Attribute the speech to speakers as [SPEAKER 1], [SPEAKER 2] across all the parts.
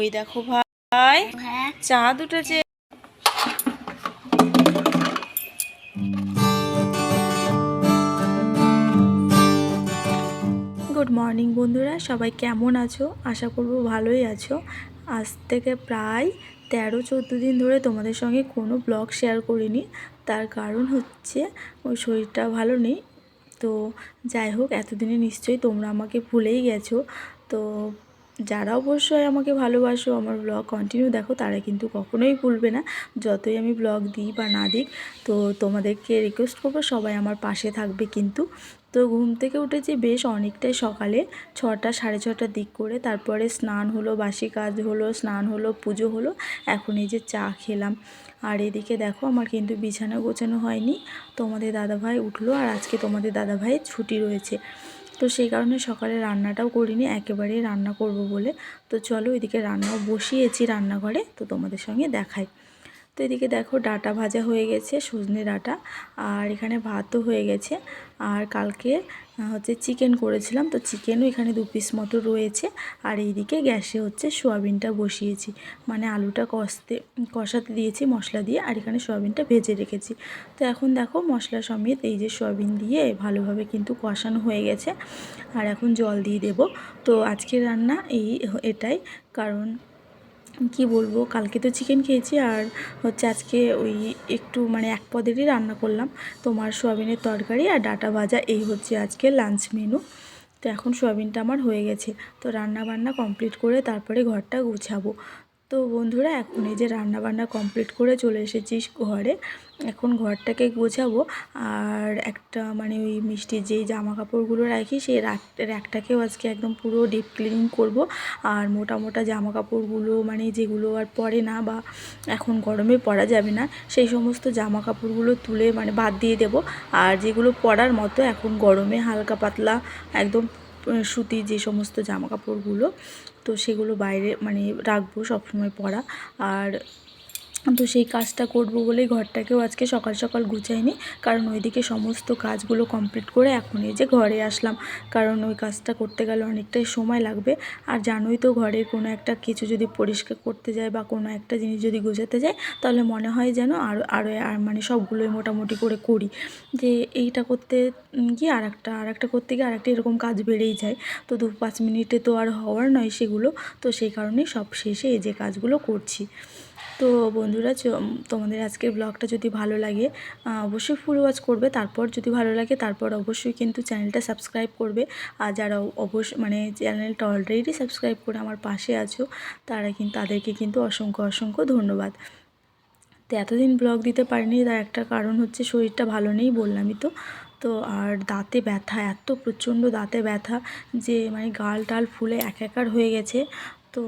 [SPEAKER 1] ওই দেখো ভাই
[SPEAKER 2] হ্যাঁ।
[SPEAKER 1] চাঁদ উঠেছে গুড মর্নিং বন্ধুরা। সবাই কেমন আছো? আশা করব ভালোই আছো। আজ থেকে প্রায় তেরো চোদ্দ দিন ধরে তোমাদের সঙ্গে কোনো ব্লগ শেয়ার করিনি। তার কারণ হচ্ছে ওই শরীরটা ভালো নেই। তো যাই হোক এতদিনে নিশ্চয়ই তোমরা আমাকে ভুলেই গেছো। তো যারা অবশ্যই আমাকে ভালোবাসো আমার ব্লগ কন্টিনিউ দেখো, তারা কিন্তু কখনোই ভুলবে না। যতই আমি ব্লগ দিই বা না দিই, তো তোমাদেরকে রিকোয়েস্ট করব সবাই আমার পাশে থাকবে কিন্তু। তো ঘুম থেকে উঠেছি বেশ অনেকটাই সকালে, ছটা সাড়ে ছটার দিক করে। তারপরে স্নান হলো, বাসি কাজ হলো, স্নান হলো, পুজো হলো, এখন এই যে চা খেলাম। আর এদিকে দেখো আমার কিন্তু বিছানা গোছানো হয়নি। তোমাদের দাদাভাই উঠল আর আজকে তোমাদের দাদাভাইয়ের ছুটি রয়েছে। তো সেই কারণে সকালে রান্নাটাও করিনি, একেবারেই রান্না করব বলে। তো চলো এদিকে রান্নাও বসিয়েছি রান্নাঘরে, তো তোমাদের সঙ্গে দেখাই। তো এদিকে দেখো ডাটা ভাজা হয়ে গেছে, সজনে ডাটা, আর এখানে ভাতও হয়ে গেছে। আর কালকে হচ্ছে চিকেন করেছিলাম, তো চিকেনও এখানে দু পিস মতো রয়েছে। আর এইদিকে গ্যাসে হচ্ছে সোয়াবিনটা বসিয়েছি মানে আলুটা কষতে, কষাতে দিয়েছি মশলা দিয়ে, আর এখানে সোয়াবিনটা ভেজে রেখেছি। তো এখন দেখো মশলা সমেত এই যে সোয়াবিন দিয়ে ভালোভাবে কিন্তু কষানো হয়ে গেছে। আর এখন জল দিয়ে দেব। তো আজকের রান্না এই এটাই, কারণ কি বলব? কালকে তো চিকেন খেয়েছি আর হচ্ছে আজকে ওই একটু মানে এক পদেরই রান্না করলাম। তোমার সোয়াবিনের তরকারি আর ডাটা ভাজা, এই হচ্ছে আজকে লাঞ্চ মেনু তো এখন সোয়াবিনটা আমার হয়ে গেছে। তো রান্না বান্না কমপ্লিট করে তারপরে ঘরটা গুছাবো। তো বন্ধুরা, এখন এই যে রান্নাবান্না কমপ্লিট করে চলে এসেছিস ঘরে। এখন ঘরটাকে গোছাবো আর একটা মানে ওই মিষ্টির যেই জামা কাপড়গুলো রাখি সেই র্যাক র্যাকটাকেও আজকে একদম পুরো ডিপ ক্লিনিং করব। আর মোটা মোটা জামা কাপড়গুলো মানে যেগুলো আর পরে না বা এখন গরমে পরা যাবে না, সেই সমস্ত জামা কাপড়গুলো তুলে মানে বাদ দিয়ে দেব। আর যেগুলো পরার মতো এখন গরমে হালকা পাতলা একদম সুতির যে সমস্ত জামা কাপড়গুলো তো সেগুলো বাইরে মানে রাখব সবসময় পরা। আর তো সেই কাজটা করব বলেই ঘরটাকেও আজকে সকাল সকাল গুছাইনি। কারণ ওইদিকে সমস্ত কাজগুলো কমপ্লিট করে এখন এই যে ঘরে আসলাম। কারণ ওই কাজটা করতে গেলে অনেকটাই সময় লাগবে। আর জানোই তো ঘরের কোনো একটা কিছু যদি পরিষ্কার করতে যায় বা কোনো একটা জিনিস যদি গোছাতে যায়, তাহলে মনে হয় যেন আরও আরও আর মানে সবগুলোই মোটামুটি করে করি। যে এইটা করতে গিয়ে আর একটা আর একটা করতে গিয়ে আর একটা এরকম কাজ বেড়েই যায়। তো দু পাঁচ মিনিটে তো আর হওয়ার নয় সেগুলো। তো সেই কারণেই সব শেষে এই যে কাজগুলো করছি। তো বন্ধুরা তোমাদের আজকের ব্লগটা যদি ভালো লাগে অবশ্যই ফুল ওয়াচ করবে। তারপর যদি ভালো লাগে, তারপর অবশ্যই কিন্তু চ্যানেলটা সাবস্ক্রাইব করবে। আর যারা অবশ্য মানে চ্যানেলটা অলরেডি সাবস্ক্রাইব করে আমার পাশে আছো, তারা কিন্তু, তাদেরকে কিন্তু অসংখ্য অসংখ্য ধন্যবাদ। তো এতদিন ব্লগ দিতে পারিনি, তার একটা কারণ হচ্ছে শরীরটা ভালো নেই বললামই তো। তো আর দাঁতে ব্যথা, এত প্রচণ্ড দাঁতে ব্যথা যে মানে গাল টাল ফুলে এক একার হয়ে গেছে। তো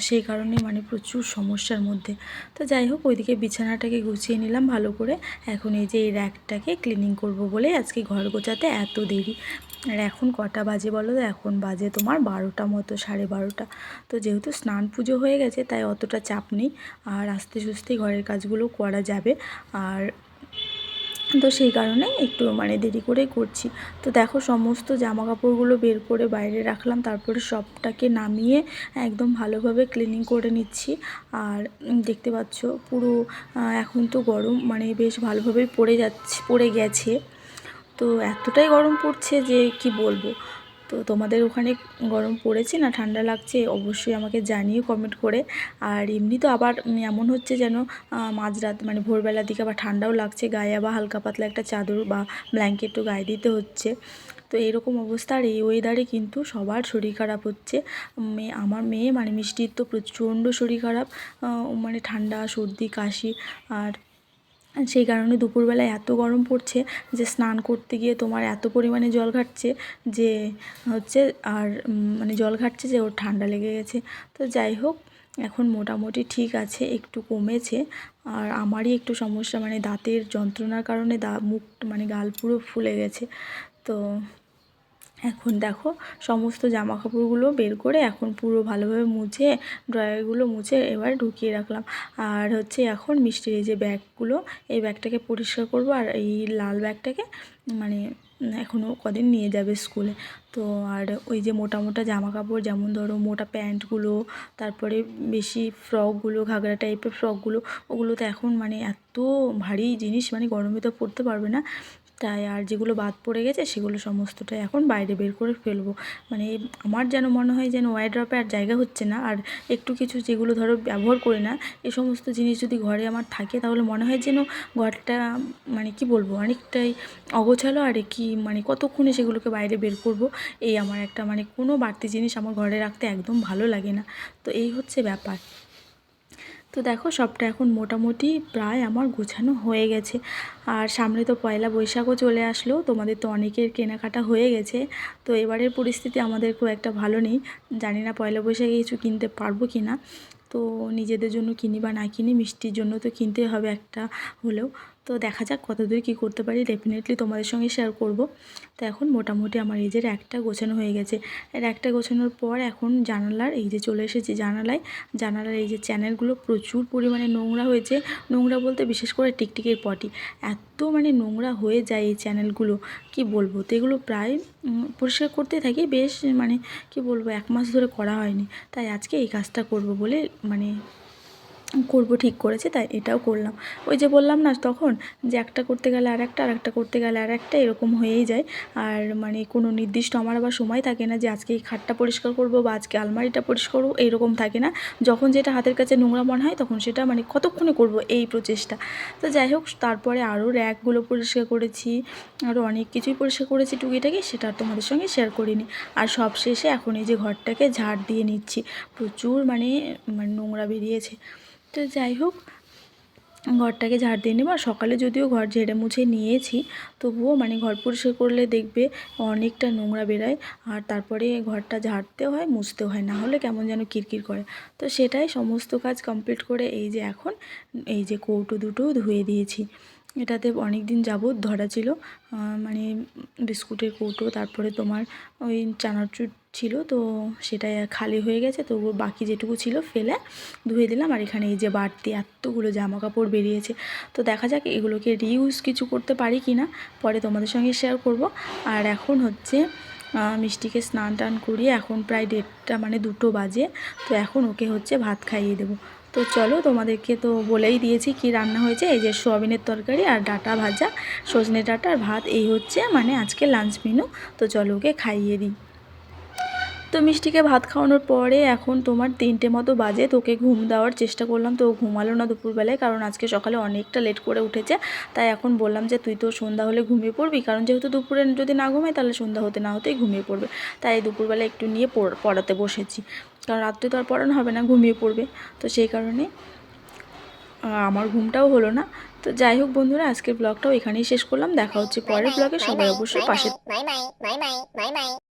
[SPEAKER 1] সেই কারণে মানে প্রচুর সমস্যার মধ্যে। তো যাই হোক, ওইদিকে বিছানাটাকে গুছিয়ে নিলাম ভালো করে। এখন এই যে এই র্যাকটাকে ক্লিনিং করব বলে আজকে ঘর গোছাতে এত দেরি। আর এখন কটা বাজে বলো তো? এখন বাজে তোমার বারোটা মতো, সাড়ে বারোটা। তো যেহেতু স্নান পুজো হয়ে গেছে, তাই অতটা চাপ নেই। আর আস্তে সুস্তে ঘরের কাজগুলো করা যাবে। আর তো সেই কারণে একটু মানে দেরি করে করছি। তো দেখো সমস্ত জামা কাপড়গুলো বের করে বাইরে রাখলাম, তারপরে সবটাকে নামিয়ে একদম ভালোভাবে ক্লিনিং করে নিচ্ছি। আর দেখতে পাচ্ছ পুরো এখন তো গরম মানে বেশ ভালোভাবেই পড়ে যাচ্ছে, পড়ে গেছে। তো এতটাই গরম পড়ছে যে কি বলব? তো তোমাদের ওখানে গরম পড়েছে না ঠান্ডা লাগছে, অবশ্যই আমাকে জানিও কমেন্ট করে। আর এমনি তো আবার এমন হচ্ছে যেন মাঝরাত মানে ভোরবেলার দিকে আবার ঠান্ডাও লাগছে, গায়ে আবার হালকা পাতলা একটা চাদর বা ব্ল্যাঙ্কেটও গায়ে দিতে হচ্ছে। তো এরকম অবস্থা আর এই ওয়েদারে কিন্তু সবার শরীর খারাপ হচ্ছে। মেয়ে আমার মেয়ে মানে মিষ্টির তো প্রচণ্ড শরীর খারাপ মানে ঠান্ডা, সর্দি, কাশি, আর সেই কারণে দুপুরবেলায় এত গরম পড়ছে যে স্নান করতে গিয়ে তোমার এত পরিমাণে জল ঘাটছে যে হচ্ছে আর মানে জল ঘাটছে যে ওর ঠান্ডা লেগে গেছে। তো যাই হোক, এখন মোটামুটি ঠিক আছে, একটু কমেছে। আর আমারই একটু সমস্যা মানে দাঁতের যন্ত্রণার কারণে দা, মুখ মানে গাল পুরো ফুলে গেছে। তো এখন দেখো সমস্ত জামা কাপড়গুলো বের করে এখন পুরো ভালোভাবে মুছে ড্রয়ারগুলো মুছে এবার ঢুকিয়ে রাখলাম। আর হচ্ছে এখন মিষ্টির এই যে ব্যাগগুলো, এই ব্যাগটাকে পরিষ্কার করব আর এই লাল ব্যাগটাকে মানে এখনও কদিন নিয়ে যাবে স্কুলে। তো আর ওই যে মোটা মোটা জামা কাপড় যেমন ধরো মোটা প্যান্টগুলো, তারপরে বেশি ফ্রকগুলো, ঘাগরা টাইপের ফ্রকগুলো ওগুলো তো এখন মানে এত ভারী জিনিস মানে গরমে তো পরতে পারবে না। তাই আর যেগুলো বাদ পড়ে গেছে সেগুলো সমস্তটাই এখন বাইরে বের করে ফেলব। মানে আমার যেন মনে হয় যেন ওয়াইড্রপে আর জায়গা হচ্ছে না। আর একটু কিছু যেগুলো ধরো ব্যবহার করি না এই সমস্ত জিনিস যদি ঘরে আমার থাকে তাহলে মনে হয় যেন ঘরটা মানে কি বলব অনেকটাই অগোছালো আর কি মানে কতক্ষণে সেগুলোকে বাইরে বের করব, এই আমার একটা মানে কোনো বাড়তি জিনিস আমার ঘরে রাখতে একদম ভালো লাগে না। তো এই হচ্ছে ব্যাপার। তো দেখো সবটা এখন মোটামুটি প্রায় আমার গোছানো হয়ে গেছে। আর সামনে তো পয়লা বৈশাখও চলে আসলো, তোমাদের তো অনেকের কেনাকাটা হয়ে গেছে। তো এবারের পরিস্থিতি আমাদের খুব একটা ভালো নেই। জানি না পয়লা বৈশাখে কিছু কিনতে পারব কি না তো নিজেদের জন্য কিনি বা না কিনি, মিষ্টির জন্য তো কিনতে হবে একটা হলেও। তো দেখা যাক কত কতদূর কী করতে পারি। ডেফিনেটলি তোমাদের সঙ্গে শেয়ার করব। তো এখন মোটামুটি আমার এই যে একটা গোছানো হয়ে গেছে। এর একটা গোছানোর পর এখন জানালার এই যে চলে এসেছি জানালায়। জানালার এই যে চ্যানেলগুলো প্রচুর পরিমাণে নোংরা হয়েছে। নোংরা বলতে বিশেষ করে টিকটিকের পটি। এত মানে নোংরা হয়ে যায় এই চ্যানেলগুলো কি বলব? তো এগুলো প্রায় পরিষ্কার করতে থাকি। বেশ মানে কি বলব, এক মাস ধরে করা হয়নি। তাই আজকে এই কাজটা করব বলে মানে করব, ঠিক করেছি, তাই এটাও করলাম। ওই যে বললাম না তখন যে একটা করতে গেলে আর একটা আর একটা করতে গেলে আর একটা, এরকম হয়েই যায়। আর মানে কোনো নির্দিষ্ট আমার আবার সময় থাকে না যে আজকে এই খাটটা পরিষ্কার করব বা আজকে আলমারিটা পরিষ্কার করব এইরকম থাকে না। যখন যেটা হাতের কাছে নোংরা মনে হয় তখন সেটা মানে কতক্ষণে করব এই প্রচেষ্টা। তো যাই হোক, তারপরে আরও র্যাকগুলো পরিষ্কার করেছি, আরও অনেক কিছুই পরিষ্কার করেছি টুকিটাকি, সেটা আর তোমাদের সঙ্গে শেয়ার করিনি। আর সব শেষে এখন এই যে ঘরটাকে ঝাড় দিয়ে নিচ্ছি। প্রচুর মানে মানে নোংরা বেরিয়েছে। তো যাই হোক, ঘরটাকে ঝাড় দিয়ে নেব। আর সকালে যদিও ঘর ঝেড়ে মুছে নিয়েছি, তবুও মানে ঘর পরিষ্কার করলে দেখবে অনেকটা নোংরা বেরায়। আর তারপরে ঘরটা ঝাড়তেও হয়, মুছতে হয়, না হলে কেমন যেন কিরকির করে। তো সেটাই সমস্ত কাজ কমপ্লিট করে এই যে এখন, এই যে কৌটো দুটো ধুয়ে দিয়েছি। এটাতে অনেক দিন যাবৎ ধরা ছিল। মানে বিস্কুটের কৌটো, তারপরে তোমার ওই চানাচুর ছিল, তো সেটা খালি হয়ে গেছে। তো বাকি যেটুকু ছিল ফেলে ধুয়ে দিলাম। আর এখানে এই যে বাড়তি এতগুলো জামা কাপড় বেরিয়েছে। তো দেখা যাক এগুলোকে রিউজ কিছু করতে পারি কি না পরে তোমাদের সঙ্গে শেয়ার করব। আর এখন হচ্ছে মিষ্টিকে স্নান টান করিয়ে এখন প্রায় দেড়টা মানে দুটো বাজে। তো এখন ওকে হচ্ছে ভাত খাইয়ে দেবো। তো চলো তোমাদেরকে তো বলেই দিয়েছি কি রান্না হয়েছে। এই যে সোয়াবিনের তরকারি আর ডাটা ভাজা, সজনে ডাটা আর ভাত। এই হচ্ছে মানে আজকে লাঞ্চ মেনু তো চলো ওকে খাইয়ে দিই। তো মিষ্টিকে ভাত খাওয়ানোর পরে এখন তোমার তিনটে মতো বাজে, তোকে ঘুম দেওয়ার চেষ্টা করলাম। তো ঘুমালো না দুপুরবেলায়, কারণ আজকে সকালে অনেকটা লেট করে উঠেছে। তাই এখন বললাম যে, তুই তো সন্ধ্যা হলে ঘুমিয়ে পড়বি? কারণ যেহেতু দুপুরে যদি না ঘুমায় তাহলে সন্ধ্যা হতে না হতেই ঘুমিয়ে পড়বে। তাই দুপুরবেলা একটু নিয়ে পড়- পড়াতে বসেছি। কারণ রাত্রে তো আর পড়ানো হবে না, ঘুমিয়ে পড়বে। তো সেই কারণে আমার ঘুমটাও হলো না। তো যাই হোক বন্ধুরা, আজকের ব্লগটাও এখানেই শেষ করলাম। দেখা হচ্ছে পরের ব্লগে সবাই অবশ্যই পাশে